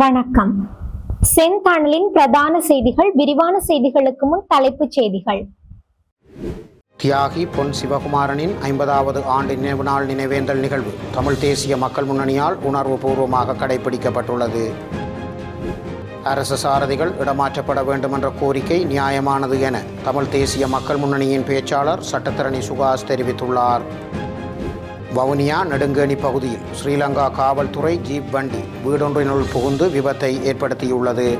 வணக்கம். செந்தானலின் பிரதான செய்திகள் விரிவான செய்திகளுக்கு முன் தலைப்புச் செய்திகள். தியாகி பொன் சிவகுமாரனின் ஐம்பதாவது ஆண்டு நினைவு நாள் நினைவேந்தல் நிகழ்வு தமிழ் தேசிய மக்கள் முன்னணியால் உணர்வுபூர்வமாக கடைபிடிக்கப்பட்டுள்ளது. அரசு சாரதிகள் இடமாற்றப்பட வேண்டும் என்ற கோரிக்கை நியாயமானது என தமிழ் தேசிய மக்கள் முன்னணியின் பேச்சாளர் சட்டத்தரணி சுகாஸ் தெரிவித்துள்ளார். வவுனியா நெடுங்கேணி பகுதியில் ஸ்ரீலங்கா காவல்துறை ஜீப் வண்டி வீடொன்றினுள் புகுந்து விபத்தை ஏற்படுத்தியுள்ளது.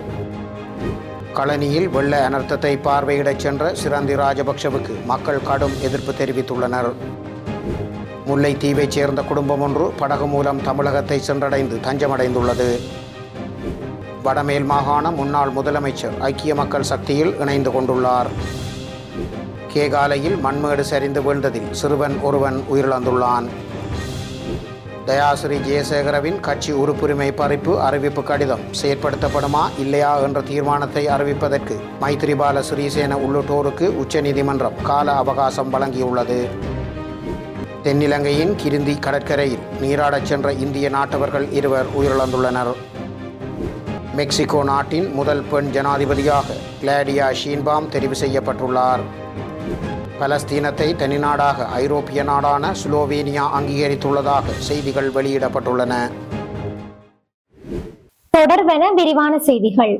களனியில் வெள்ள அனர்த்தத்தை பார்வையிடச் சென்ற சிரந்தி ராஜபக்ஷவுக்கு மக்கள் கடும் எதிர்ப்பு தெரிவித்துள்ளனர். முல்லைத்தீவைச் சேர்ந்த குடும்பம் ஒன்று படகு மூலம் தமிழகத்தை சென்றடைந்து தஞ்சமடைந்துள்ளது. வடமேல் மாகாண முன்னாள் முதலமைச்சர் ஐக்கிய மக்கள் சக்தியில் இணைந்து கொண்டுள்ளார். கேகாலையில் மண்மேடு சரிந்து வீழ்ந்ததில் சிறுவன் ஒருவன் உயிரிழந்துள்ளான். தயாசிரி ஜெயசேகரவின் கட்சி உறுப்புரிமை பறிப்பு அறிவிப்பு கடிதம் செயற்படுத்தப்படுமா இல்லையா என்ற தீர்மானத்தை அறிவிப்பதற்கு மைத்திரிபால சிறிசேன உள்ளிட்டோருக்கு உச்சநீதிமன்றம் கால அவகாசம் வழங்கியுள்ளது. தென்னிலங்கையின் கிருந்தி கடற்கரையில் நீராடச் சென்ற இந்திய நாட்டவர்கள் இருவர் உயிரிழந்துள்ளனர். மெக்சிகோ நாட்டின் முதல் பெண் ஜனாதிபதியாக கிளாடியா ஷீன்பாம் தெரிவு செய்யப்பட்டுள்ளார். பலஸ்தீனத்தை தனிநாடாக ஐரோப்பிய நாடான ஸ்லோவேனியா அங்கீகரித்துள்ளதாக செய்திகள் வெளியிடப்பட்டுள்ளன. தொடர்வென விரிவான செய்திகள்.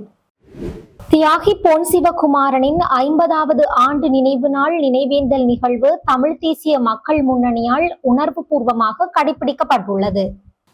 தியாகி பொன் சிவகுமாரனின் ஐம்பதாவது ஆண்டு நினைவு நாள் நினைவேந்தல் நிகழ்வு தமிழ் தேசிய மக்கள் முன்னணியால் உணர்வுபூர்வமாக கடைபிடிக்கப்பட்டுள்ளது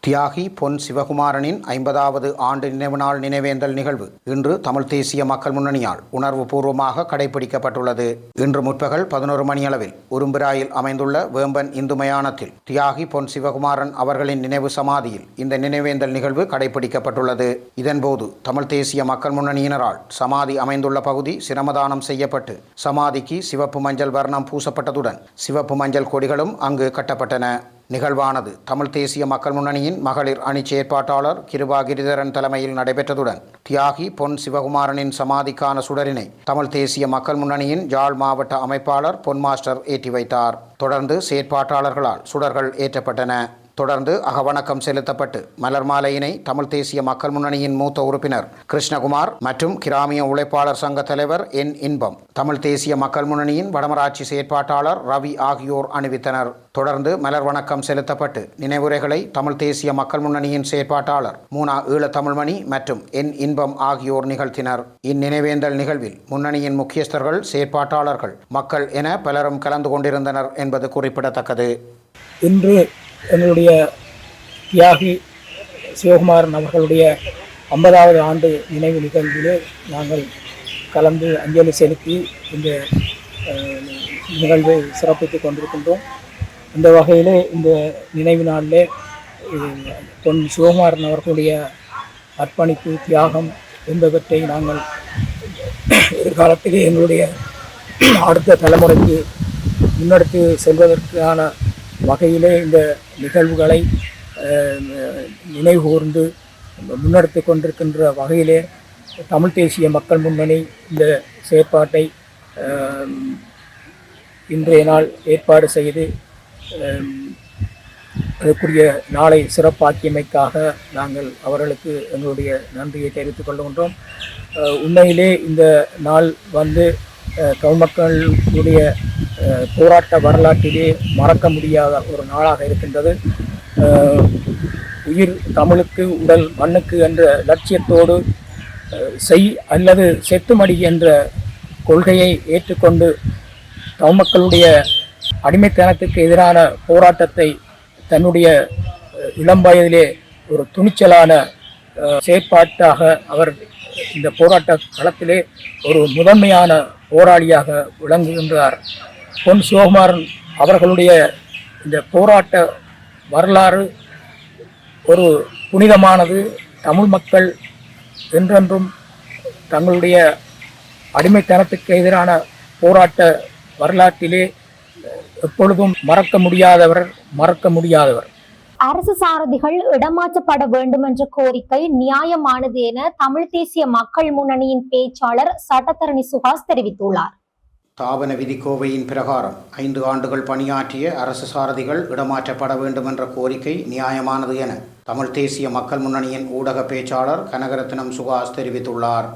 தியாகி பொன் சிவகுமாரனின் ஐம்பதாவது ஆண்டு நினைவு நாள் நினைவேந்தல் நிகழ்வு. இன்று தமிழ் தேசிய மக்கள் முன்னணியால் உணர்வுபூர்வமாக கடைபிடிக்கப்பட்டுள்ளது. இன்று முற்பகல் பதினோரு மணியளவில் உரும்பிராயில் அமைந்துள்ள வேம்பன் இந்து மயானத்தில் தியாகி பொன் சிவகுமாரன் அவர்களின் நினைவு சமாதியில் இந்த நினைவேந்தல் நிகழ்வு கடைபிடிக்கப்பட்டுள்ளது. இதன்போது தமிழ் தேசிய மக்கள் முன்னணியினரால் சமாதி அமைந்துள்ள பகுதி சிரமதானம் செய்யப்பட்டு சமாதிக்கு சிவப்பு மஞ்சள் வர்ணம் பூசப்பட்டதுடன் சிவப்பு மஞ்சள் கொடிகளும் அங்கு கட்டப்பட்டன. நிகழ்வானது. தமிழ் தேசிய மக்கள் முன்னணியின் மகளிர் அணி செயற்பாட்டாளர் கிருபா கிரிதரன் தலைமையில் நடைபெற்றதுடன் தியாகி பொன் சிவகுமாரனின் சமாதிக்கான சுடரினை தமிழ் தேசிய மக்கள் முன்னணியின் ஜாழ் மாவட்ட அமைப்பாளர் பொன் மாஸ்டர் ஏற்றி வைத்தார். தொடர்ந்து செயற்பாட்டாளர்களால் சுடர்கள் ஏற்றப்பட்டன. தொடர்ந்து அகவணக்கம் செலுத்தப்பட்டு மலர் மாலையினை தமிழ் தேசிய மக்கள் முன்னணியின் மூத்த உறுப்பினர் கிருஷ்ணகுமார் மற்றும் கிராமிய உழைப்பாளர் சங்க தலைவர் என் இன்பம் தமிழ் தேசிய மக்கள் முன்னணியின் வடமராட்சி செயற்பாட்டாளர் ரவி ஆகியோர் அணிவித்தனர். தொடர்ந்து மலர் வணக்கம் செலுத்தப்பட்டு நினைவுரைகளை தமிழ் தேசிய மக்கள் முன்னணியின் செயற்பாட்டாளர் மூனா ஈழத்தமிழ்மணி மற்றும் என் இன்பம் ஆகியோர் நிகழ்த்தினர். இந்நினைவேந்தல் நிகழ்வில் முன்னணியின் முக்கியஸ்தர்கள் செயற்பாட்டாளர்கள் மக்கள் என பலரும் கலந்து கொண்டிருந்தனர் என்பது குறிப்பிடத்தக்கது. இன்று எங்களுடைய தியாகி சிவகுமாரன் அவர்களுடைய ஐம்பதாவது ஆண்டு நினைவு நிகழ்விலே நாங்கள் கலந்து அஞ்சலி செலுத்தி இந்த நிகழ்வை சிறப்பித்துக் கொண்டிருக்கின்றோம். இந்த வகையிலே இந்த நினைவு நாளிலே பொன் சிவகுமாரன் அவர்களுடைய அர்ப்பணிப்பு தியாகம் என்பவற்றை நாங்கள் எதிர்காலத்திலே எங்களுடைய அடுத்த தலைமுறைக்கு முன்னெடுத்து செல்வதற்கான வகையிலே இந்த நிகழ்வுகளை நினைவுகூர்ந்து முன்னெடுத்து கொண்டிருக்கின்ற வகையிலே தமிழ் தேசிய மக்கள் முன்னணி இந்த செயற்பாட்டை இன்றைய நாள் ஏற்பாடு செய்து அதற்குரிய நாளை சிறப்பாக்கியமைக்காக நாங்கள் அவர்களுக்கு எங்களுடைய நன்றியை தெரிவித்துக் கொள்கின்றோம். உண்மையிலே இந்த நாள் வந்து மக்களுடைய போராட்ட வரலாற்றிலே மறக்க முடியாத ஒரு நாளாக இருக்கின்றது. உயிர் தமிழுக்கு உடல் மண்ணுக்கு என்ற லட்சியத்தோடு செய் அல்லது செத்துமடி என்ற கொள்கையை ஏற்றுக்கொண்டு தமிழ் மக்களுடைய அடிமைத்தனத்துக்கு எதிரான போராட்டத்தை தன்னுடைய இளம் வயதிலே ஒரு துணிச்சலான செயற்பாட்டாக அவர் இந்த போராட்ட களத்திலே ஒரு முதன்மையான போராளியாக விளங்குகின்றார். பொன் சிவகுமாரன் அவர்களுடைய இந்த போராட்ட வரலாறு ஒரு புனிதமானது. தமிழ் மக்கள் என்றென்றும் தங்களுடைய அடிமைத்தனத்துக்கு எதிரான போராட்ட வரலாற்றிலே எப்பொழுதும் மறக்க முடியாதவர் மறக்க முடியாதவர். அரசு சாரதிகள் இடமாற்றப்பட வேண்டும் என்ற கோரிக்கை நியாயமானது என தமிழ் தேசிய மக்கள் முன்னணியின் பேச்சாளர் சட்டத்தரணி சுஹாஸ் தெரிவித்துள்ளார். தாபன விதிக்கோவையின் பிரகாரம் ஐந்து ஆண்டுகள் பணியாற்றிய அரசு சாரதிகள் இடமாற்றப்பட வேண்டும் என்ற கோரிக்கை நியாயமானது என தமிழ் தேசிய மக்கள் முன்னணியின் ஊடக பேச்சாளர் கனகரத்னம் சுகாஸ் தெரிவித்துள்ளார்.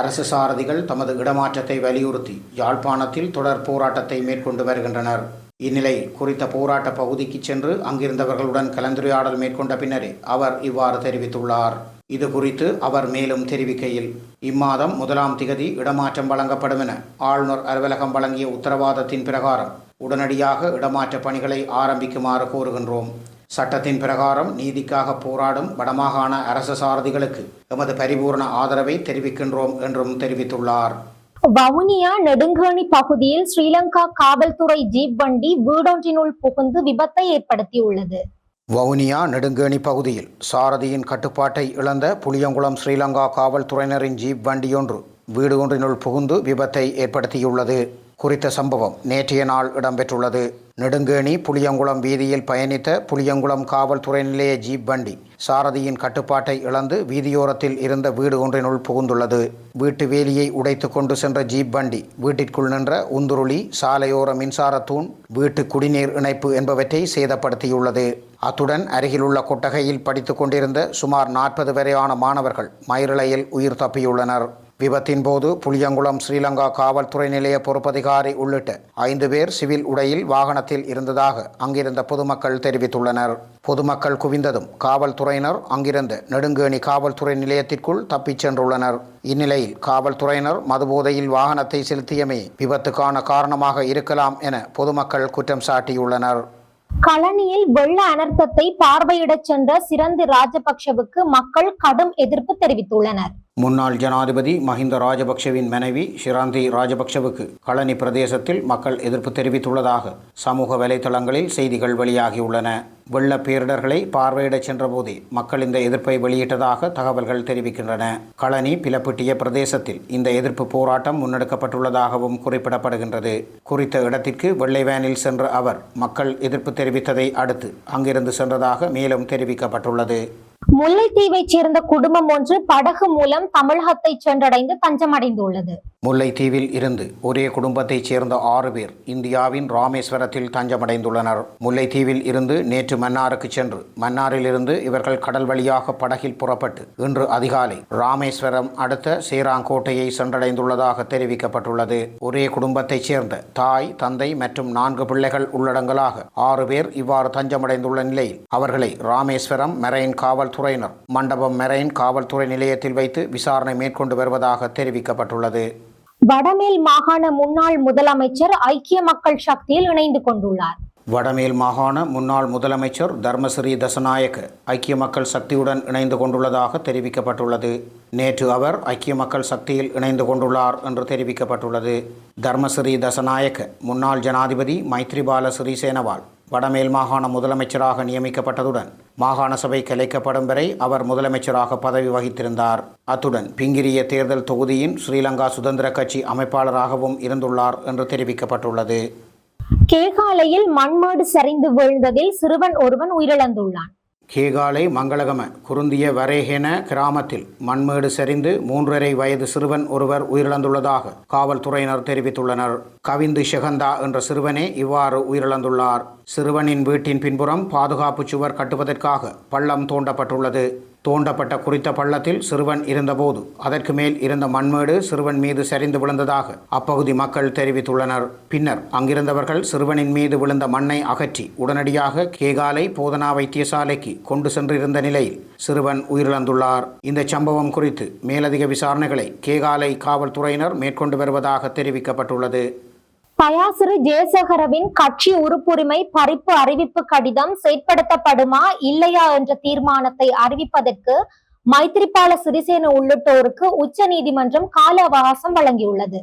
அரசு சாரதிகள் தமது இடமாற்றத்தை வலியுறுத்தி யாழ்ப்பாணத்தில் தொடர் போராட்டத்தை மேற்கொண்டு வருகின்றனர். இந்நிலை குறித்த போராட்ட பகுதிக்கு சென்று அங்கிருந்தவர்களுடன் கலந்துரையாடல் மேற்கொண்ட பின்னரே அவர் இவ்வாறு தெரிவித்துள்ளார். இது குறித்து அவர் மேலும் தெரிவிக்கையில் இம்மாதம் முதலாம் திகதி இடமாற்றம் வழங்கப்படும் என ஆளுநர் அலுவலகம் வழங்கிய உத்தரவாதத்தின் பிரகாரம் உடனடியாக இடமாற்ற பணிகளை ஆரம்பிக்குமாறு கோருகின்றோம். சட்டத்தின் பிரகாரம் நீதிக்காக போராடும் வடமாகாண அரச சாரதிகளுக்கு எமது பரிபூர்ண ஆதரவை தெரிவிக்கின்றோம் என்றும் தெரிவித்துள்ளார். வவுனியா நெடுங்கேணி பகுதியில் ஸ்ரீலங்கா காவல்துறை ஜீப் வண்டி வீடொன்றினுள் புகுந்து விபத்தை ஏற்படுத்தியுள்ளது. வவுனியா நெடுங்கேணி பகுதியில் சாரதியின் கட்டுப்பாட்டை இழந்த புளியங்குளம் ஸ்ரீலங்கா காவல்துறையினரின் ஜீப் வண்டியொன்று வீடு ஒன்றினுள் புகுந்து விபத்தை ஏற்படுத்தியுள்ளது. குறித்த சம்பவம் நேற்றைய நாள் இடம்பெற்றுள்ளது. நெடுங்கேணி புளியங்குளம் வீதியில் பயணித்த புளியங்குளம் காவல்துறை நிலைய ஜீப் வண்டி சாரதியின் கட்டுப்பாட்டை இழந்து வீதியோரத்தில் இருந்த வீடு ஒன்றினுள் புகுந்துள்ளது. வீட்டு வேலியை உடைத்து கொண்டு சென்ற ஜீப் வண்டி வீட்டிற்குள் நின்ற உந்துருளி சாலையோர மின்சார தூண் வீட்டு குடிநீர் இணைப்பு என்பவற்றை சேதப்படுத்தியுள்ளது. அத்துடன் அருகிலுள்ள கொட்டகையில் படித்துக் கொண்டிருந்த சுமார் நாற்பது வரையான மாணவர்கள் மயிரிழையில் உயிர் தப்பியுள்ளனர். விபத்தின் போது புளியங்குளம் ஸ்ரீலங்கா காவல்துறை நிலைய பொறுப்பதிகாரி உள்ளிட்ட ஐந்து பேர் சிவில் உடையில் வாகனத்தில் இருந்ததாக அங்கிருந்த பொதுமக்கள் தெரிவித்துள்ளனர். பொதுமக்கள் குவிந்ததும் காவல்துறையினர் அங்கிருந்து நெடுங்கேணி காவல்துறை நிலையத்திற்குள் தப்பிச் சென்றுள்ளனர். இந்நிலையில் காவல்துறையினர் மதுபோதையில் வாகனத்தை செலுத்தியமே விபத்துக்கான காரணமாக இருக்கலாம் என பொதுமக்கள் குற்றம் சாட்டியுள்ளனர். களனியில் வெள்ள அனர்த்தத்தை பார்வையிடச் சென்ற சிறந்து ராஜபக்ஷவுக்கு மக்கள் கடும் எதிர்ப்பு தெரிவித்துள்ளனர். முன்னாள் ஜனாதிபதி மஹிந்த ராஜபக்ஷவின் மனைவி ஷிராந்தி ராஜபக்ஷவுக்கு களனி பிரதேசத்தில் மக்கள் எதிர்ப்பு தெரிவித்துள்ளதாக சமூக வலைதளங்களில் செய்திகள் வெளியாகியுள்ளன. வெள்ள பேரிடர்களை பார்வையிடச் சென்றபோதே மக்கள் இந்த எதிர்ப்பை வெளியிட்டதாக தகவல்கள் தெரிவிக்கின்றன. களனி பிலப்பிட்டிய பிரதேசத்தில் இந்த எதிர்ப்பு போராட்டம் முன்னெடுக்கப்பட்டுள்ளதாகவும் குறிப்பிடப்படுகின்றது. குறித்த இடத்திற்கு வெள்ளை வேனில் சென்ற அவர் மக்கள் எதிர்ப்பு தெரிவித்ததை அடுத்து அங்கிருந்து சென்றதாக மேலும் தெரிவிக்கப்பட்டுள்ளது. முல்லைத்தீவைச் சேர்ந்த குடும்பம் ஒன்று படகு மூலம் தமிழகத்தை சென்றடைந்து தஞ்சமடைந்துள்ளது முல்லைத்தீவில் இருந்து ஒரே குடும்பத்தைச் சேர்ந்த ஆறு பேர் இந்தியாவின் ராமேஸ்வரத்தில் தஞ்சமடைந்துள்ளனர். முல்லைத்தீவில் இருந்து நேற்று மன்னாருக்கு சென்று மன்னாரிலிருந்து இவர்கள் கடல் வழியாக படகில் புறப்பட்டு இன்று அதிகாலை ராமேஸ்வரம் அடுத்த சேராங்கோட்டையை சென்றடைந்துள்ளதாக தெரிவிக்கப்பட்டுள்ளது. ஒரே குடும்பத்தைச் சேர்ந்த தாய் தந்தை மற்றும் நான்கு பிள்ளைகள் உள்ளடங்கலாக ஆறு பேர் இவ்வாறு தஞ்சமடைந்துள்ள நிலையில் அவர்களை ராமேஸ்வரம் மெரைன் காவல்துறையினர் மண்டபம் மெரைன் காவல்துறை நிலையத்தில் வைத்து விசாரணை மேற்கொண்டு வருவதாக தெரிவிக்கப்பட்டுள்ளது. வடமேல் மாகாண முன்னாள் முதலமைச்சர் ஐக்கிய மக்கள் சக்தியில் இணைந்து கொண்டுள்ளார். வடமேல் மாகாண முன்னாள் முதலமைச்சர் தர்மஸ்ரீ தசநாயக்க ஐக்கிய மக்கள் சக்தியுடன் இணைந்து கொண்டுள்ளதாக தெரிவிக்கப்பட்டுள்ளது. நேற்று அவர் ஐக்கிய மக்கள் சக்தியில் இணைந்து கொண்டுள்ளார் என்று தெரிவிக்கப்பட்டுள்ளது. தர்மஸ்ரீ தசநாயக்க முன்னாள் ஜனாதிபதி மைத்ரிபால சிறிசேனவால் வடமேல் மாகாண முதலமைச்சராக நியமிக்கப்பட்டதுடன் மாகாண சபை கலைக்கப்படும் வரை அவர் முதலமைச்சராக பதவி வகித்திருந்தார். அத்துடன் பிங்கிரிய தேர்தல் தொகுதியின் ஸ்ரீலங்கா சுதந்திர கட்சி அமைப்பாளராகவும் இருந்துள்ளார் என்று தெரிவிக்கப்பட்டுள்ளது. கேகாலையில் மண்மாடு சரிந்து வீழ்ந்ததில் சிறுவன் ஒருவன் உயிரிழந்துள்ளான். கேகாலை மங்களகம குருந்திய வரேகென கிராமத்தில் மண்மேடு சரிந்து மூன்றரை வயது சிறுவன் ஒருவர் உயிரிழந்துள்ளதாக காவல்துறையினர் தெரிவித்துள்ளனர். கவிந்து ஷெகந்தா என்ற சிறுவனே இவ்வாறு உயிரிழந்துள்ளார். சிறுவனின் வீட்டின் பின்புறம் பாதுகாப்பு சுவர் கட்டுவதற்காக பள்ளம் தோண்டப்பட்டுள்ளது. தோண்டப்பட்ட குறித்த பள்ளத்தில் சிறுவன் இருந்தபோது அதற்கு மேல் இருந்த மண்மேடு சிறுவன் மீது சரிந்து விழுந்ததாக அப்பகுதி மக்கள் தெரிவித்துள்ளனர். பின்னர் அங்கிருந்தவர்கள் சிறுவனின் மீது விழுந்த மண்ணை அகற்றி உடனடியாக கேகாலை போதனா வைத்தியசாலைக்கு கொண்டு சென்றிருந்த நிலையில் சிறுவன் உயிரிழந்துள்ளார். இந்த சம்பவம் குறித்து மேலதிக விசாரணைகளை கேகாலை காவல்துறையினர் மேற்கொண்டு வருவதாக தெரிவிக்கப்பட்டுள்ளது. பயாசிறு ஜெயசேகரவின் கட்சி உறுப்புரிமை பறிப்பு அறிவிப்பு கடிதம் செயற்படுத்தப்படுமா இல்லையா என்ற தீர்மானத்தை அறிவிப்பதற்கு மைத்திரிபால சிறிசேன உள்ளிட்டோருக்கு உச்ச நீதிமன்றம் கால அவகாசம் வழங்கியுள்ளது.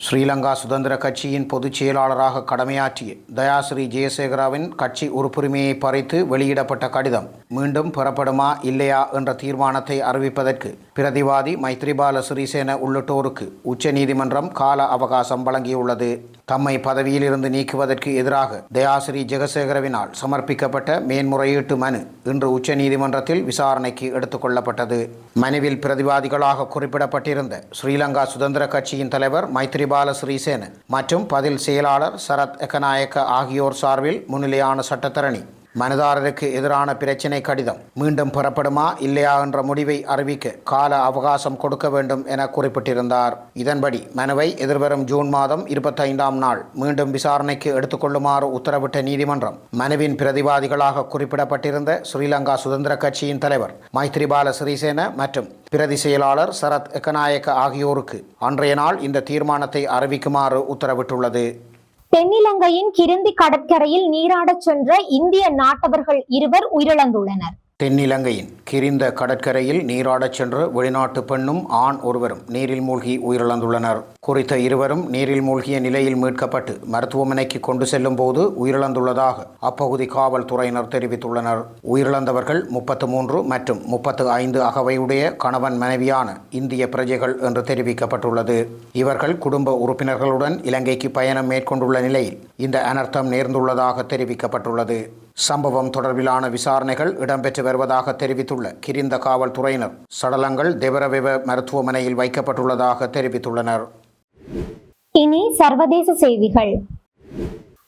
ஸ்ரீலங்கா சுதந்திர கட்சியின் பொதுச் செயலாளராக கடமையாற்றிய தயாஸ்ரீ ஜெயசேகராவின் கட்சி உறுப்புரிமையை பறித்து வெளியிடப்பட்ட கடிதம் மீண்டும் பெறப்படுமா இல்லையா என்ற தீர்மானத்தை அறிவிப்பதற்கு பிரதிவாதி மைத்ரிபால சிறிசேன உள்ளிட்டோருக்கு உச்சநீதிமன்றம் கால அவகாசம் வழங்கியுள்ளது. தம்மை பதவியிலிருந்து நீக்குவதற்கு எதிராக தயாசிரி ஜெகசேகரவினால் சமர்ப்பிக்கப்பட்ட மேன்முறையீட்டு மனு இன்று உச்சநீதிமன்றத்தில் விசாரணைக்கு எடுத்துக்கொள்ளப்பட்டது. மனுவில் பிரதிவாதிகளாக குறிப்பிடப்பட்டிருந்த ஸ்ரீலங்கா சுதந்திர கட்சியின் தலைவர் மைத்ரிபால ஸ்ரீசேன மற்றும் பதில் செயலாளர் சரத் எக்கநாயக்க ஆகியோர் சார்பில் முன்னிலையான சட்டத்தரணி மனுதாரருக்கு எதிரான பிரச்சினை கடிதம். மீண்டும் பெறப்படுமா இல்லையா என்ற முடிவை அறிவிக்க கால அவகாசம் கொடுக்க வேண்டும் என குறிப்பிட்டிருந்தார். இதன்படி மனுவை எதிர்வரும் ஜூன் மாதம் இருபத்தைந்தாம் நாள் மீண்டும் விசாரணைக்கு எடுத்துக்கொள்ளுமாறு உத்தரவிட்ட நீதிமன்றம் மனுவின் பிரதிவாதிகளாக குறிப்பிடப்பட்டிருந்த ஸ்ரீலங்கா சுதந்திர கட்சியின் தலைவர் மைத்ரிபால சிறிசேன மற்றும் பிரதி செயலாளர் சரத் எக்கநாயக்க ஆகியோருக்கு அன்றைய நாள் இந்த தீர்மானத்தை அறிவிக்குமாறு உத்தரவிட்டுள்ளது. தென்னிலங்கையின் கிருந்தி கடற்கரையில் நீராடச் சென்ற இந்திய நாட்டவர்கள் இருவர் உயிரிழந்துள்ளனர். தென்னிலங்கையின் கிரிந்த கடற்கரையில் நீராடச் சென்று வெளிநாட்டு பெண்ணும் ஆண் ஒருவரும் நீரில் மூழ்கி உயிரிழந்துள்ளனர். குறித்த இருவரும் நீரில் மூழ்கிய நிலையில் மீட்கப்பட்டு மருத்துவமனைக்கு கொண்டு செல்லும் போது உயிரிழந்துள்ளதாக அப்பகுதி காவல்துறையினர் தெரிவித்துள்ளனர். உயிரிழந்தவர்கள் முப்பத்து மூன்று மற்றும் முப்பத்து ஐந்து அகவையுடைய கணவன் மனைவியான இந்திய பிரஜைகள் என்று தெரிவிக்கப்பட்டுள்ளது. இவர்கள் குடும்ப உறுப்பினர்களுடன் இலங்கைக்கு பயணம் மேற்கொண்டுள்ள நிலையில் இந்த அனர்த்தம் நேர்ந்துள்ளதாக தெரிவிக்கப்பட்டுள்ளது. சம்பவம் தொடர்பிலான விசாரணைகள் இடம்பெற்று வருவதாக தெரிவித்துள்ள கிரிந்த காவல்துறையினர். சடலங்கள் தெவரவெவ மருத்துவமனையில் வைக்கப்பட்டுள்ளதாக தெரிவித்துள்ளனர். இனி சர்வதேச செய்திகள்.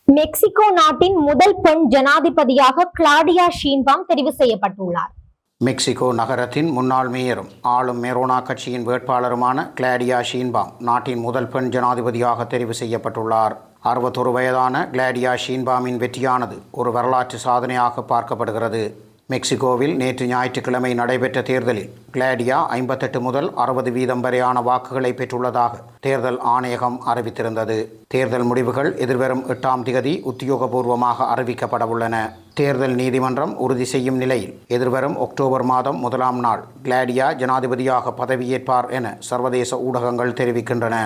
மெக்சிகோ நாட்டின் முதல் பெண் ஜனாதிபதியாக கிளாடியா ஷீன்பாம் தெரிவு செய்யப்பட்டுள்ளார். மெக்சிகோ நகரத்தின் முன்னாள் மேயரும் ஆளும் மெரோனா கட்சியின் வேட்பாளருமான கிளாடியா ஷீன்பாம் நாட்டின் முதல் பெண் ஜனாதிபதியாக தெரிவு செய்யப்பட்டுள்ளார். அறுபத்தொரு வயதான கிளாடியா ஷீன்பாமின் வெற்றியானது ஒரு வரலாற்று சாதனையாக பார்க்கப்படுகிறது. மெக்சிகோவில் நேற்று ஞாயிற்றுக்கிழமை நடைபெற்ற தேர்தலில் கிளாடியா ஐம்பத்தெட்டு முதல் அறுபது வீதம் வரையான வாக்குகளை பெற்றுள்ளதாக தேர்தல் ஆணையகம் அறிவித்திருந்தது. தேர்தல் முடிவுகள் எதிர்வரும் எட்டாம் திகதி உத்தியோகபூர்வமாக அறிவிக்கப்படவுள்ளன. தேர்தல் நீதிமன்றம் உறுதி செய்யும் நிலையில் எதிர்வரும் அக்டோபர் மாதம் முதலாம் நாள் கிளாடியா ஜனாதிபதியாக பதவியேற்பார் என சர்வதேச ஊடகங்கள் தெரிவிக்கின்றன.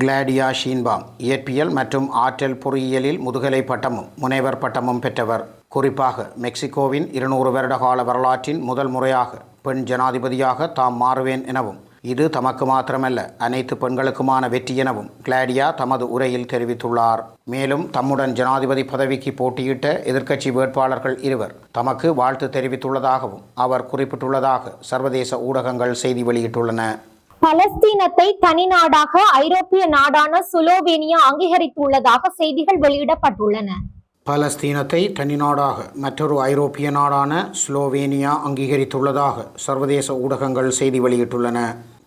கிளாடியா ஷீன்பாம் இயற்பியல் மற்றும் ஆற்றல் பொறியியலில் முதுகலை பட்டமும் முனைவர் பட்டமும் பெற்றவர். குறிப்பாக மெக்சிகோவின் இருநூறு வருட கால வரலாற்றின் முதல் முறையாக பெண் ஜனாதிபதியாக தாம் மாறுவேன் எனவும் இது தமக்கு மாத்திரமல்ல அனைத்து பெண்களுக்குமான வெற்றி எனவும் கிளாடியா தமது உரையில் தெரிவித்துள்ளார். மேலும் தம்முடன் ஜனாதிபதி பதவிக்கு போட்டியிட்ட எதிர்க்கட்சி வேட்பாளர்கள் இருவர் தமக்கு வாழ்த்து தெரிவித்துள்ளதாகவும் அவர் குறிப்பிட்டுள்ளதாக சர்வதேச ஊடகங்கள் செய்தி வெளியிட்டுள்ளன. பலஸ்தீனத்தை தனி நாடாக ஐரோப்பிய நாடான சுலோவேனியா அங்கீகரித்துள்ளதாக செய்திகள் வெளியிடப்பட்டுள்ளன. பலஸ்தீனத்தை தனிநாடாக மற்றொரு ஐரோப்பிய நாடான ஸ்லோவேனியா அங்கீகரித்துள்ளதாக சர்வதேச ஊடகங்கள் செய்தி வெளியிட்டுள்ளன.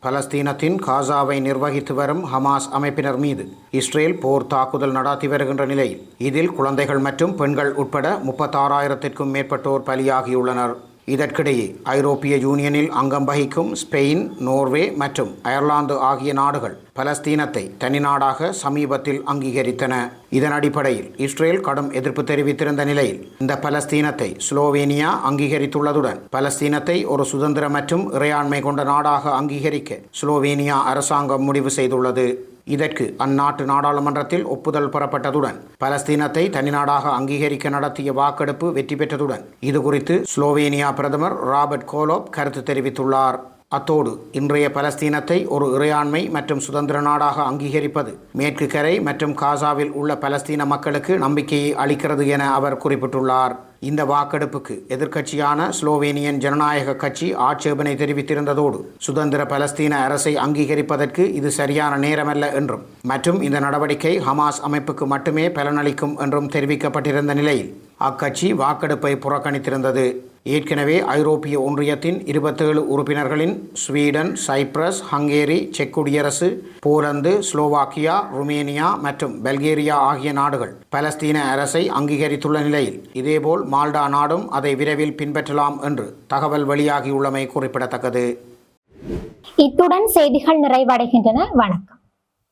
பலஸ்தீனத்தின் காசாவை நிர்வகித்து வரும் ஹமாஸ் அமைப்பினர் மீது இஸ்ரேல் போர் தாக்குதல் நடாத்தி வருகின்ற நிலையில் இதில் குழந்தைகள் மற்றும் பெண்கள் உட்பட முப்பத்தாறாயிரத்திற்கும் மேற்பட்டோர் பலியாகியுள்ளனர். இதற்கிடையே ஐரோப்பிய யூனியனில் அங்கம் வகிக்கும் ஸ்பெயின் நோர்வே மற்றும் அயர்லாந்து ஆகிய நாடுகள் பலஸ்தீனத்தை தனிநாடாக சமீபத்தில் அங்கீகரித்தன. இதன் அடிப்படையில் இஸ்ரேல் கடும் எதிர்ப்பு தெரிவித்திருந்த நிலையில் இந்த பலஸ்தீனத்தை ஸ்லோவேனியா அங்கீகரித்துள்ளதுடன் பலஸ்தீனத்தை ஒரு சுதந்திர மற்றும் இறையாண்மை கொண்ட நாடாக அங்கீகரிக்க ஸ்லோவேனியா அரசாங்கம் முடிவு செய்துள்ளது. இதற்கு அந்நாட்டு நாடாளுமன்றத்தில் ஒப்புதல் பெறப்பட்டதுடன் பலஸ்தீனத்தை தனிநாடாக அங்கீகரிக்க நடத்திய வாக்கெடுப்பு வெற்றி பெற்றதுடன் இதுகுறித்து ஸ்லோவேனியா பிரதமர் ராபர்ட் கோலோப் கருத்து தெரிவித்துள்ளார். அத்தோடு இன்றைய பலஸ்தீனத்தை ஒரு இறையாண்மை மற்றும் சுதந்திர நாடாக அங்கீகரிப்பது மேற்கு கரை மற்றும் காசாவில் உள்ள பலஸ்தீன மக்களுக்கு நம்பிக்கையை அளிக்கிறது என அவர் குறிப்பிட்டுள்ளார். இந்த வாக்கெடுப்புக்கு எதிர்க்கட்சியான ஸ்லோவேனியன் ஜனநாயக கட்சி ஆட்சேபனை தெரிவித்திருந்ததோடு சுதந்திர பலஸ்தீன அரசை அங்கீகரிப்பதற்கு இது சரியான நேரமல்ல என்றும் மற்றும் இந்த நடவடிக்கை ஹமாஸ் அமைப்புக்கு மட்டுமே பலனளிக்கும் என்றும் தெரிவிக்கப்பட்டிருந்த நிலையில் அக்கட்சி வாக்கெடுப்பை புறக்கணித்திருந்தது. ஏற்கனவே ஐரோப்பிய ஒன்றியத்தின் இருபத்தேழு உறுப்பினர்களின் ஸ்வீடன் சைப்ரஸ் ஹங்கேரி செக் குடியரசு போலந்து ஸ்லோவாக்கியா ருமேனியா மற்றும் பல்கேரியா ஆகிய நாடுகள் பலஸ்தீன அரசை அங்கீகரித்துள்ள நிலையில். இதேபோல் மால்டா நாடும் அதை விரைவில் பின்பற்றலாம் என்று தகவல் வெளியாகியுள்ளமை குறிப்பிடத்தக்கது. இத்துடன் செய்திகள் நிறைவடைகின்றன. வணக்கம்.